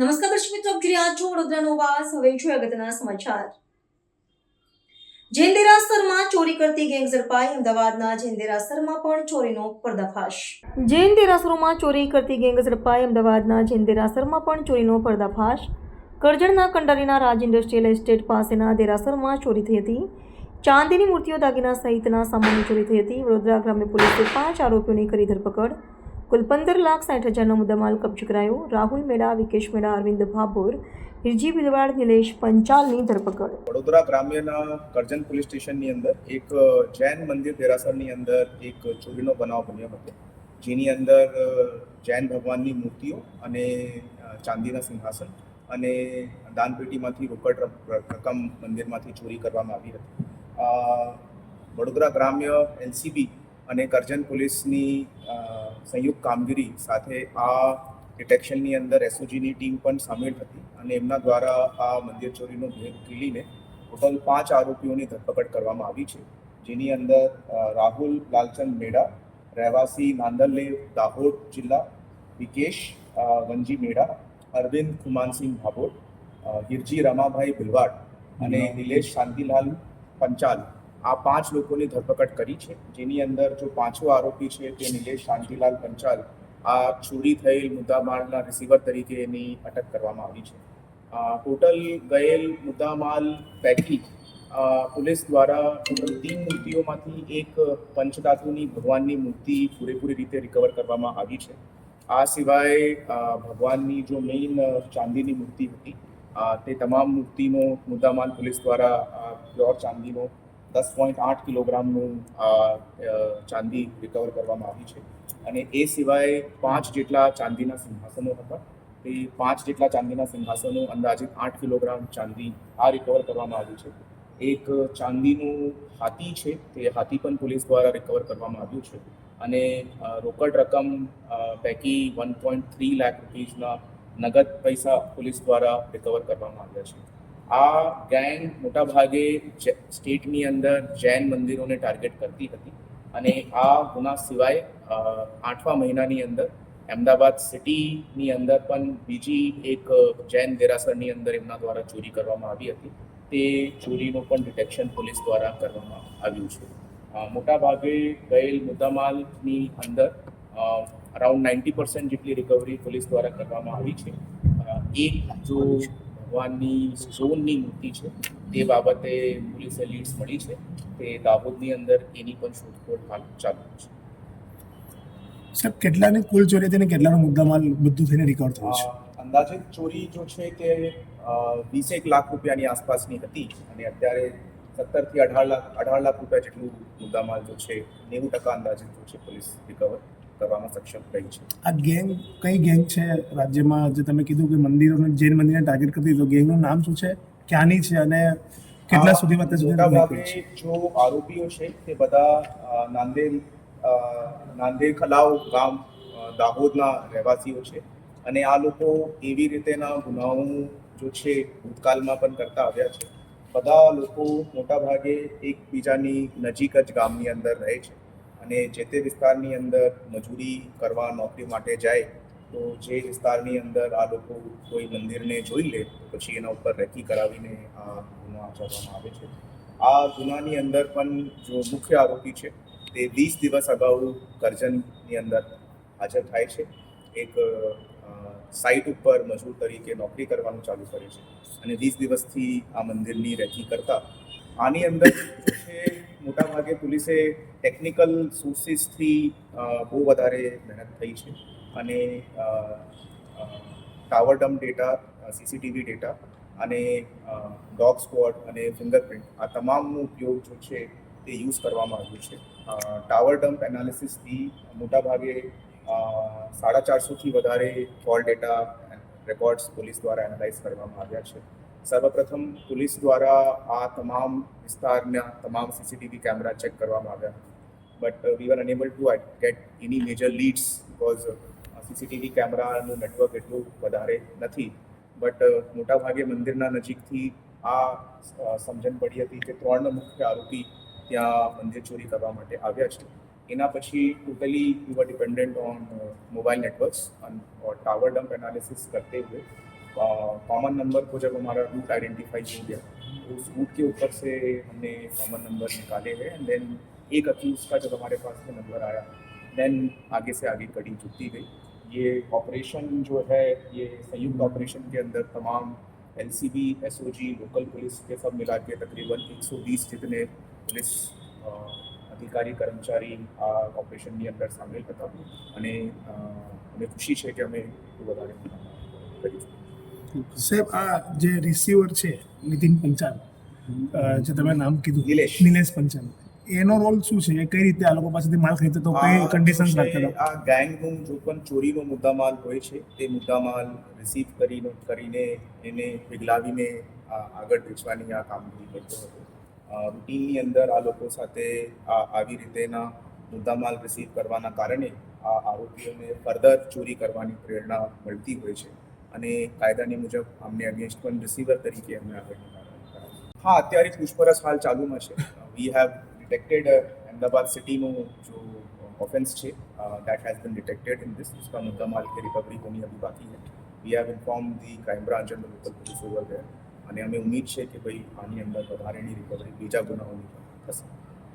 નમસ્કાર દર્શક મિત્રો, આપ જોઈ રહ્યા છો વડોદરાનો વાસ. હવે જોઈએ અગત્યના સમાચાર. જૈન ચોરી કરતી ગેંગ ઝડપાઈ. અમદાવાદના જૈન દેરાસરમાં પણ ચોરીનો પર્દાફાશ. જૈન દેરાસરોમાં ચોરી કરતી ગેંગ ઝડપાઈ. અમદાવાદના જૈન દેરાસરમાં પણ ચોરીનો પર્દાફાશ. કરજણના કંડારીના રાજ ઇન્ડસ્ટ્રીયલ એસ્ટેટ પાસેના દેરાસરમાં ચોરી થઈ હતી. ચાંદીની મૂર્તિઓ દાગીના સહિતના સામાનની ચોરી થઈ હતી. વડોદરા ગ્રામ્ય પોલીસે પાંચ આરોપીઓની કરી ધરપકડ. કુલ પંદર લાખ સાઠ હજારનો મુદ્દામાલ કબજે કરાયો. રાહુલ મેડા વિકેશ મેડા અરવિંદ ભાભોર, હિરજી બિલવાડ નિલેશ પંચાલની ધરપકડ. વડોદરા ગ્રામ્યના કરજણ પોલીસ સ્ટેશનની અંદર એક જૈન મંદિર દેરાસરની અંદર એક ચોરીનો બનાવ બન્યો હતો. જેની અંદર જૈન ભગવાનની મૂર્તિઓ અને ચાંદીના સિંહાસન અને દાનપેટીમાંથી રોકડ રક- રકમ મંદિરમાંથી ચોરી કરવામાં આવી હતી. વડોદરા ગ્રામ્ય એલસીબી અને કરજણ પોલીસની સંયુક્ત કામગીરી સાથે આ ડિટેક્શનની અંદર એસઓજીની ટીમ પણ સામેલ હતી અને એમના દ્વારા આ મંદિર ચોરીનો ભેદ ખીલીને ટોટલ પાંચ આરોપીઓની ધરપકડ કરવામાં આવી છે. જેની અંદર રાહુલ લાલચંદ મેડા રહેવાસી નાંદલદેવ દાહોદ જિલ્લા વિકેશ વંજી મેડા અરવિંદ ખુમાનસિંહ ભાભોર અ, હિરજી રમાભાઈ ભિલવાડ અને નિલેશ શાંતિલાલ પંચાલ. આ પાંચ લોકોની ધરપકડ કરી છે. જેની અંદર જો પાંચો આરોપી છે તે નિલેશ શાંતિલાલ પંચાલ, આ ચોરી થયેલ મુદ્દામાલના રિસીવર તરીકે એની અટક કરવામાં આવી છે. ટોટલ ગયેલ મુદ્દામાલ પૈકી પોલીસ દ્વારા તીન મૂર્તિઓમાંથી એક પંચધાતુની ભગવાનની મૂર્તિ પૂરેપૂરી રીતે રિકવર કરવામાં આવી છે. આ સિવાય ભગવાનની જો મેઇન ચાંદીની મૂર્તિ હતી તે તમામ મૂર્તિનો મુદ્દામાલ પોલીસ દ્વારા પ્યોર ચાંદીનો દસ પોઈન્ટ આઠ કિલોગ્રામનું ચાંદી રિકવર કરવામાં આવી છે. અને એ સિવાય પાંચ જેટલા ચાંદીના સિંહાસનો હતા. તે પાંચ જેટલા ચાંદીના સિંહાસનો અંદાજિત આઠ કિલોગ્રામ ચાંદી આ રિકવર કરવામાં આવ્યું છે. એક ચાંદીનું હાથી છે, તે હાથી પણ પોલીસ દ્વારા રિકવર કરવામાં આવ્યું છે. અને રોકડ રકમ પૈકી વન પોઈન્ટ થ્રી લાખ રૂપીઝના નગદ પૈસા પોલીસ દ્વારા રિકવર કરવામાં આવ્યા છે. આ ગેંગ મોટાભાગે સ્ટેટની અંદર જૈન મંદિરોને ટાર્ગેટ કરતી હતી અને આ ગુના સિવાય આઠમા મહિનાની અંદર અમદાવાદ સિટીની અંદર પણ બીજી એક જૈન દેરાસરની અંદર એમના દ્વારા ચોરી કરવામાં આવી હતી. તે ચોરીનું પણ ડિટેક્શન પોલીસ દ્વારા કરવામાં આવ્યું છે. મોટાભાગે ગયેલ મુદ્દામાલની અંદર અરાઉન્ડ નાઇન્ટી પર્સન્ટ જેટલી રિકવરી પોલીસ દ્વારા કરવામાં આવી છે. એક જો ભગવાનની સ્ટોનની મૂર્તિ છે. તે બાબતે પોલીસે લીડ્સ મળી છે તે દાહોદની અંદર એની પણ શોધખોળ હાલ ચાલુ છે. સાહેબ કેટલાની કુલ ચોરી અને કેટલાનો મુદ્દામાલ બધું થઈને રિકવર થયો છે? અંદાજે ચોરી જો છે તે વીસેક લાખ રૂપિયાની આસપાસની હતી અને અત્યારે સત્તરથી અઢાર લાખ અઢાર લાખ રૂપિયા જેટલું મુદ્દામાલ જો છે નેવું ટકા અંદાજિત જો છે પોલીસ રિકવર કરવામાં સક્ષમ રહી છે. આ ગેંગ કઈ ગેંગ છે રાજ્યમાં? જે તમે કીધું કે મંદિરોને જૈન મંદિરને ટાર્ગેટ કરતી તો ગેંગનું નામ શું છે? ક્યાંની છે અને કેટલા સુધી સુધી મોટાભાગે જો આરોપીઓ છે તે બધા નાંદેડ નાંદેડ ખલાવ ગામ દાહોદના રહેવાસીઓ છે. અને આ લોકો એવી રીતેના ગુનાઓ જો છે ભૂતકાળમાં પણ કરતા આવ્યા છે. બધા લોકો મોટાભાગે એકબીજાની નજીક જ ગામની અંદર રહે છે. અને જે તે વિસ્તારની અંદર મજૂરી કરવા નોકરી માટે જાય, તો જે વિસ્તારની અંદર આ લોકો કોઈ મંદિરને જોઈ લે પછી એના ઉપર રેકી કરાવીને આ ગુનો આચરવામાં આવે છે. આ ગુનાની અંદર પણ જો મુખ્ય આરોપી છે, તે વીસ દિવસ અગાઉ કરજણની અંદર હાજર થાય છે. એક સાઇટ ઉપર મજૂર તરીકે નોકરી કરવાનું ચાલુ કરે છે. અને વીસ દિવસથી આ મંદિરની રેકી કરતા. આની અંદર મોટાભાગે પોલીસે ટેકનિકલ સોર્સિસથી બહુ વધારે મહેનત થઈ છે. અને tower dump data CCTV data અને ડોગ સ્ક્વોડ અને ફિંગરપ્રિન્ટ આ તમામનો ઉપયોગ જો છે તે યુઝ કરવામાં આવ્યું છે. ટાવર ડમ્પ એનાલિસિસથી મોટાભાગે સાડા ચારસોથી વધારે કોલ ડેટા રેકોર્ડ્સ પોલીસ દ્વારા એનાલાઇઝ કરવામાં આવ્યા છે. સર્વપ્રથમ પોલીસ દ્વારા આ તમામ વિસ્તારના તમામ સીસીટીવી કેમેરા ચેક કરવામાં આવ્યા. But we are unable to get any major leads because CCTV કેમેરાનું નેટવર્ક એટલું વધારે નથી. બટ uh, મોટાભાગે મંદિરના નજીકથી આ સમજણ પડી હતી કે ત્રણ મુખ્ય આરોપી ત્યાં મંદિર ચોરી કરવા માટે આવ્યા છે. એના પછી totally you are dependent on mobile networks or tower dump analysis કરતે હોય कॉमन नंबर को जब हमारा रूट आइडेंटिफाई हो गया तो उस रूट के ऊपर से हमने कॉमन नंबर निकाले हैं एंड देन एक अक्यूज का जब हमारे पास में नंबर आया देन आगे से आगे कड़ी जुड़ती गई ये ऑपरेशन जो है ये संयुक्त ऑपरेशन के अंदर तमाम L C B S O G local police के सब मिला के तकरीबन 120 जितने पुलिस અ, અધિકારી કર્મચારી આ ઓપરેશનની અંદર સામેલ હતા અને અ, અમને ખુશી છે કે અમે એટલું વધારે કરી સાહેબ આ જે રિસીવર છે નીતિન પંચાલ જે તમે નામ કીધું નિલેશ. નિલેશ પંચાલ એનો રોલ શું છે? કઈ રીતે આ લોકો પાસેથી માલ ખરીદતો તો કઈ કન્ડિશન રાખતા આ ગેંગનું જો પણ ચોરીનો મુદ્દામાલ હોય છે તે મુદ્દામાલ રિસીવ કરીને કરીને એને પીગલાવીને આગળ વેચવાની આ કામગીરી કરતો હતો. રૂટીનની અંદર આ લોકો સાથે આવી રીતેના મુદ્દામાલ રિસીવ કરવાના કારણે આ આરોપીઓને ફર્ધર ચોરી કરવાની પ્રેરણા મળતી હોય છે. અને કાયદાની મુજબ અમને અગેન્સ્ટ પણ રિસીવર તરીકે અમને હા, અત્યારે પૂછપરછ હાલ ચાલુમાં છે. વી હેવ ડિટેક્ટેડ અમદાવાદ સિટીનો જો uh, ઓફેન્સ છે that has been detected in this ઉસકા મુદ્દા માલ કે રિકવરી હોની અભી બાકી હે we have inform the crime branch and local police over અને અમે ઉમ્મીદ છે કે ભાઈ આની અંદર વધારેની રિકવરી બીજા ગુનાઓની થશે.